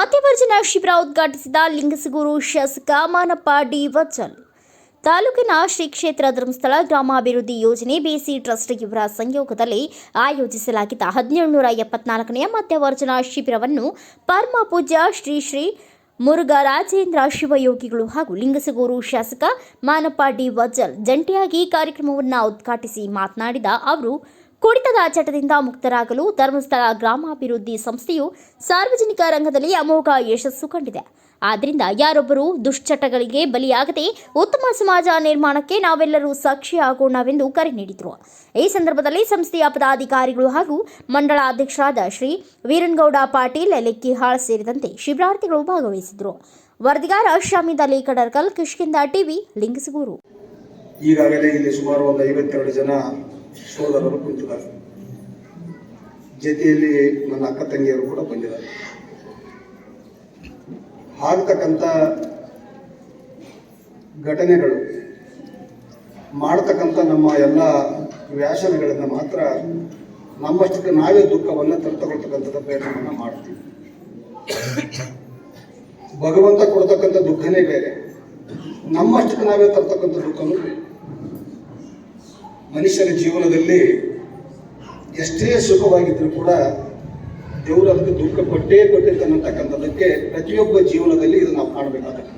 ಮಧ್ಯವರ್ಜನ ಶಿಬಿರ ಉದ್ಘಾಟಿಸಿದ ಲಿಂಗಸಗೂರು ಶಾಸಕ ಮಾನಪ್ಪ ಡಿ ವಚಲ್. ತಾಲೂಕಿನ ಶ್ರೀ ಕ್ಷೇತ್ರ ಧರ್ಮಸ್ಥಳ ಗ್ರಾಮಾಭಿವೃದ್ಧಿ ಯೋಜನೆ ಬಿಸಿ ಟ್ರಸ್ಟ್ ಇವರ ಸಂಯೋಗದಲ್ಲಿ ಆಯೋಜಿಸಲಾಗಿದ್ದ ಹದಿನೇಳುನೂರ ಎಪ್ಪತ್ನಾಲ್ಕನೆಯ ಮಧ್ಯವರ್ಜನ ಶಿಬಿರವನ್ನು ಪರಮ ಪೂಜ್ಯ ಶ್ರೀ ಶ್ರೀ ಮುರುಘರಾಜೇಂದ್ರ ಶಿವಯೋಗಿಗಳು ಹಾಗೂ ಲಿಂಗಸಗೂರು ಶಾಸಕ ಮಾನಪ್ಪ ಡಿ ವಜಲ್ ಜಂಟಿಯಾಗಿ ಕಾರ್ಯಕ್ರಮವನ್ನು ಉದ್ಘಾಟಿಸಿ ಮಾತನಾಡಿದ ಅವರು ಕುಡಿತದ ಚಟದಿಂದ ಮುಕ್ತರಾಗಲು ಧರ್ಮಸ್ಥಳ ಗ್ರಾಮಾಭಿವೃದ್ಧಿ ಸಂಸ್ಥೆಯು ಸಾರ್ವಜನಿಕ ರಂಗದಲ್ಲಿ ಅಮೋಘ ಯಶಸ್ಸು ಕಂಡಿದೆ. ಆದ್ದರಿಂದ ಯಾರೊಬ್ಬರು ದುಶ್ಚಟಗಳಿಗೆ ಬಲಿಯಾಗದೆ ಉತ್ತಮ ಸಮಾಜ ನಿರ್ಮಾಣಕ್ಕೆ ನಾವೆಲ್ಲರೂ ಸಾಕ್ಷಿಯಾಗೋಣವೆಂದು ಕರೆ ನೀಡಿದರು. ಈ ಸಂದರ್ಭದಲ್ಲಿ ಸಂಸ್ಥೆಯ ಪದಾಧಿಕಾರಿಗಳು ಹಾಗೂ ಮಂಡಳ ಅಧ್ಯಕ್ಷರಾದ ಶ್ರೀ ವೀರನ್ಗೌಡ ಪಾಟೀಲ್, ಲೆಕ್ಕಿಹಾಳ್ ಸೇರಿದಂತೆ ಶಿಬಿರಾರ್ಥಿಗಳು ಭಾಗವಹಿಸಿದರು. ವರದಿಗಾರ ಶಾಮಿದ ಕಡರ್ಕಲ್ ಕಿಷ್ಕಿಂದ ಟಿವಿ, ಲಿಂಗಸಗೂರು. ಈಗಾಗಲೇ ಇಲ್ಲಿ ಸುಮಾರು ಒಂದು ಐವತ್ತೆರಡು ಜನ ಸೋದರರು ಕುಂತಿದ್ದಾರೆ ಜೊತೆಯಲ್ಲಿ ನನ್ನ ಅಕ್ಕ ತಂಗಿಯರು ಕೂಡ ಬಂದಿದ್ದಾರೆ. ಆಗ್ತಕ್ಕಂಥ ಘಟನೆಗಳು ಮಾಡ್ತಕ್ಕಂಥ ನಮ್ಮ ಎಲ್ಲ ವ್ಯಾಸನಗಳನ್ನು ಮಾತ್ರ ನಮ್ಮಷ್ಟಕ್ಕೆ ನಾವೇ ದುಃಖವನ್ನು ತರ್ತಕೊಳ್ತಕ್ಕಂಥದ್ದು ಪ್ರಯತ್ನವನ್ನು ಮಾಡ್ತೀವಿ. ಭಗವಂತ ಕೊಡ್ತಕ್ಕಂಥ ದುಃಖನೇ ಬೇರೆ. ನಮ್ಮಷ್ಟಕ್ಕೆ ನಾವೇ ತರ್ತಕ್ಕಂಥ ದುಃಖನೂ ಬೇರೆ. ಮನುಷ್ಯನ ಜೀವನದಲ್ಲಿ ಎಷ್ಟೇ ಸುಖವಾಗಿದ್ದರೂ ಕೂಡ ದೇವರು ಅದಕ್ಕೆ ದುಃಖ ಕೊಟ್ಟೇ ಕೊಟ್ಟಿರ್ತಾನೆ ಅಂತಕ್ಕಂಥದ್ದಕ್ಕೆ ಪ್ರತಿಯೊಬ್ಬ ಜೀವನದಲ್ಲಿ ಇದು ನಾವು ಕಾಣಬೇಕಾಗುತ್ತೆ.